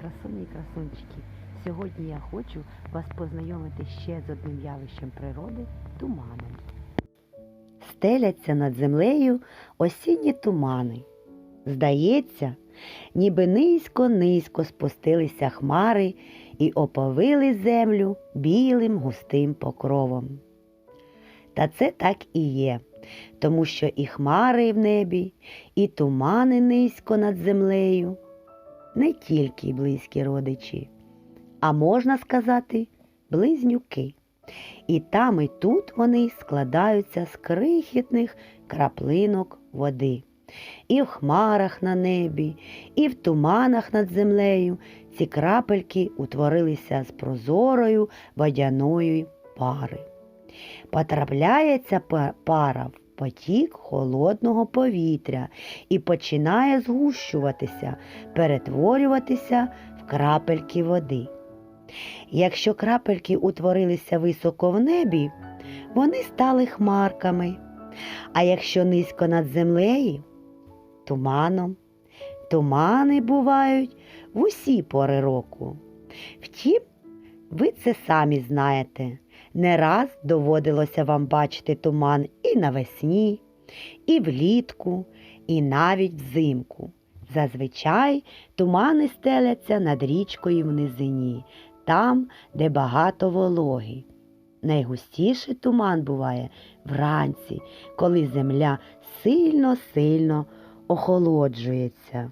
красуні і красунчики. Сьогодні я хочу вас познайомити ще з одним явищем природи туманом. Стеляться над землею осінні тумани. Здається, ніби низько-низько спустилися хмари і оповили землю білим густим покровом. Та це так і є, тому що і хмари в небі, і тумани низько над землею не тільки близькі родичі, а можна сказати, близнюки. І там, і тут вони складаються з крихітних краплинок води. І в хмарах на небі, і в туманах над землею ці крапельки утворилися з прозорою водяної пари. Потрапляється пара в потік холодного повітря і починає згущуватися, перетворюватися в крапельки води. Якщо крапельки утворилися високо в небі, вони стали хмарками, а якщо низько над землею туманом. Тумани бувають в усі пори року. Втім, ви це самі знаєте. Не раз доводилося вам бачити туман і навесні, і влітку, і навіть взимку. Зазвичай тумани стеляться над річкою в низині, там, де багато вологи. Найгустіший туман буває вранці, коли земля сильно-сильно охолоджується.